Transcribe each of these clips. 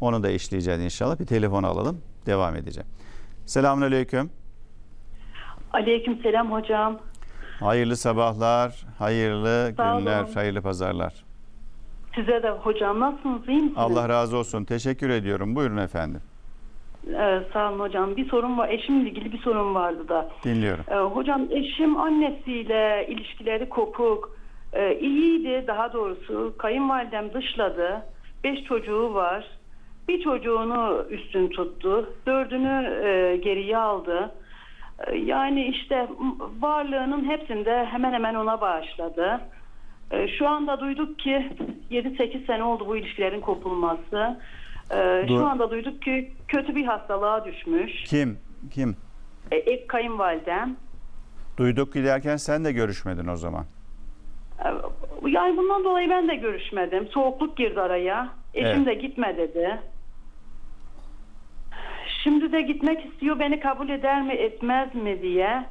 Onu da işleyeceğiz inşallah. Bir telefon alalım. Devam edeceğim. Selamünaleyküm. Aleyküm selam hocam. Hayırlı sabahlar, hayırlı Sağ günler, olun. hayırlı pazarlar. Size de hocam nasılsınız? iyi misiniz? Allah razı olsun. Teşekkür ediyorum. Buyurun efendim. Ee, sağ olun hocam. Bir sorun var. Eşimle ilgili bir sorun vardı da. Dinliyorum. Ee, hocam eşim annesiyle ilişkileri kopuk. Ee, iyiydi daha doğrusu. Kayınvalidem dışladı. Beş çocuğu var. Bir çocuğunu üstün tuttu. Dördünü e, geriye aldı. Ee, yani işte varlığının hepsinde hemen hemen ona bağışladı. Ee, Şu anda duyduk ki 7-8 sene oldu bu ilişkilerin kopulması. Du- Şu anda duyduk ki kötü bir hastalığa düşmüş. Kim? Kim? E, ek kayınvalidem. Duyduk giderken sen de görüşmedin o zaman. E, Yani bundan dolayı ben de görüşmedim. Soğukluk girdi araya. Eşim Evet. de gitme dedi. Şimdi de gitmek istiyor. Beni kabul eder mi etmez mi diye.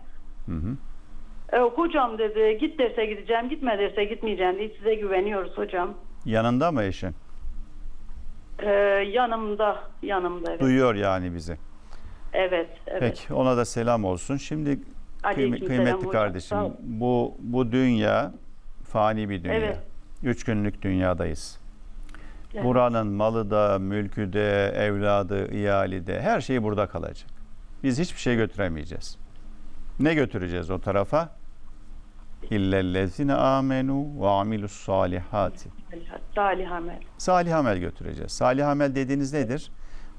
Hı hı. E, hocam dedi git derse gideceğim gitme derse gitmeyeceğim diye size güveniyoruz hocam. Yanında mı eşin? E, yanımda yanımda evet. Duyuyor yani bizi. Evet evet. Peki ona da selam olsun. Şimdi kıymetli hocam, kardeşim bu bu dünya fani bir dünya. Evet. Üç günlük dünyadayız. Evet. Buranın malı da, mülkü de, evladı, iyali de her şey burada kalacak. Biz hiçbir şey götüremeyeceğiz. Ne götüreceğiz o tarafa? İllellezine amenu ve amilus salihati. Salih amel. Salih amel götüreceğiz. Salih amel dediğiniz nedir?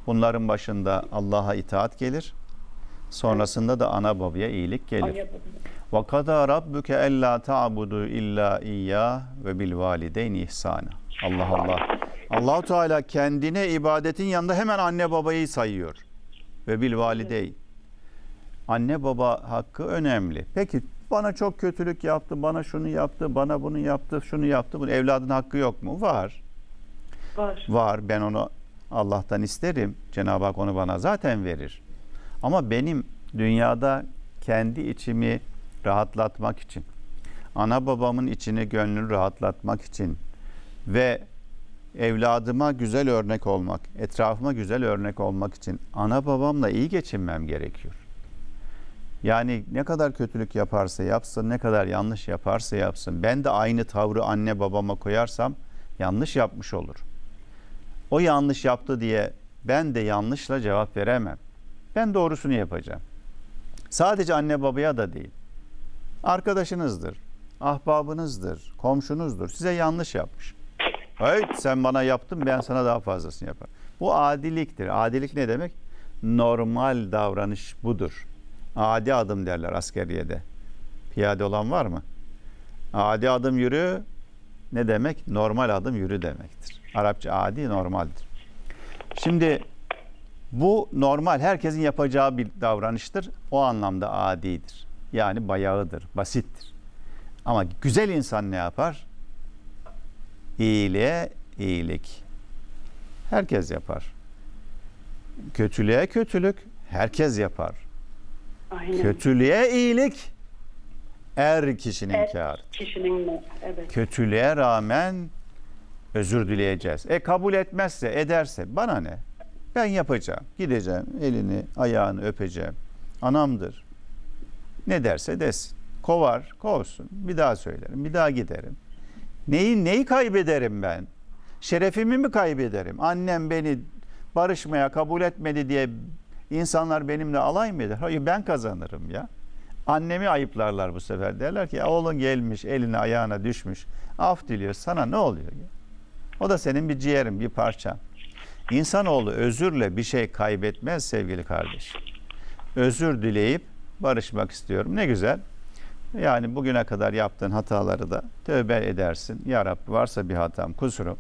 Bunların başında Allah'a itaat gelir. Sonrasında da ana babaya iyilik gelir. Ve kadâ rabbuke ellâ ta'budu illa iyyâh ve bil valideyni ihsâna. Allah Allah. Allahu Teala kendine ibadetin yanında hemen anne babayı sayıyor. Ve bil valideyn. Anne baba hakkı önemli. Peki bana çok kötülük yaptı, bana şunu yaptı, bana bunu yaptı, şunu yaptı. Bu evladın hakkı yok mu? Var. Var. Var. Ben onu Allah'tan isterim. Cenab-ı Hak onu bana zaten verir. Ama benim dünyada kendi içimi rahatlatmak için, ana babamın içini, gönlünü rahatlatmak için ve evladıma güzel örnek olmak, etrafıma güzel örnek olmak için ana babamla iyi geçinmem gerekiyor. Yani ne kadar kötülük yaparsa yapsın, ne kadar yanlış yaparsa yapsın, ben de aynı tavrı anne babama koyarsam yanlış yapmış olur. O yanlış yaptı diye ben de yanlışla cevap veremem. Ben doğrusunu yapacağım. Sadece anne babaya da değil. Arkadaşınızdır, ahbabınızdır, komşunuzdur. Size yanlış yapmış. Evet sen bana yaptın ben sana daha fazlasını yaparım. Bu adiliktir. Adilik ne demek? Normal davranış budur. Adi adım derler askeriyede. Piyade olan var mı? Adi adım yürü ne demek? Normal adım yürü demektir. Arapça adi normaldir. Şimdi bu normal herkesin yapacağı bir davranıştır. O anlamda adidir. Yani bayağıdır, basittir. Ama güzel insan ne yapar? İyiliğe iyilik. Herkes yapar. Kötülüğe kötülük herkes yapar. Aynen. Kötülüğe iyilik er kişinin Er- kârı. Kişinin mi? Evet. Kötülüğe rağmen özür dileyeceğiz. E kabul etmezse, ederse bana ne? Ben yapacağım. Gideceğim, elini, ayağını öpeceğim. Anamdır. Ne derse desin. Kovar, kovsun. Bir daha söylerim, bir daha giderim. Neyi neyi kaybederim ben? Şerefimi mi kaybederim? Annem beni barışmaya kabul etmedi diye insanlar benimle alay mı eder? Hayır ben kazanırım ya. Annemi ayıplarlar bu sefer. Derler ki oğlun gelmiş eline ayağına düşmüş. Af diliyor. Sana ne oluyor? ya? O da senin bir ciğerin, bir parçan. İnsanoğlu özürle bir şey kaybetmez sevgili kardeşim. Özür dileyip barışmak istiyorum. Ne güzel. Yani bugüne kadar yaptığın hataları da tövbe edersin. Ya Rabbi varsa bir hatam, kusurum.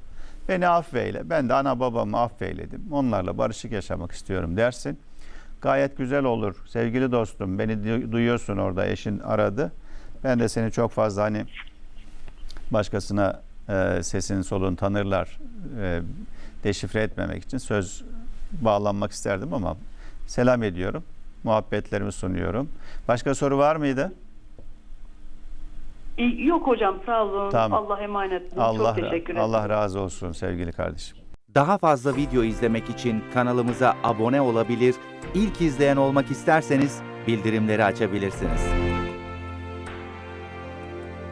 Beni affeyle. Ben de ana babamı affeyledim. Onlarla barışık yaşamak istiyorum dersin. Gayet güzel olur. Sevgili dostum beni du- duyuyorsun orada eşin aradı. Ben de seni çok fazla hani başkasına e, sesin solun tanırlar e, deşifre etmemek için söz bağlanmak isterdim ama selam ediyorum. Muhabbetlerimi sunuyorum. Başka soru var mıydı? E, yok hocam sağ olun. Tamam. Allah emanet. Allah, Çok teşekkür ederim. Allah razı olsun sevgili kardeşim. Daha fazla video izlemek için kanalımıza abone olabilir, ilk izleyen olmak isterseniz bildirimleri açabilirsiniz.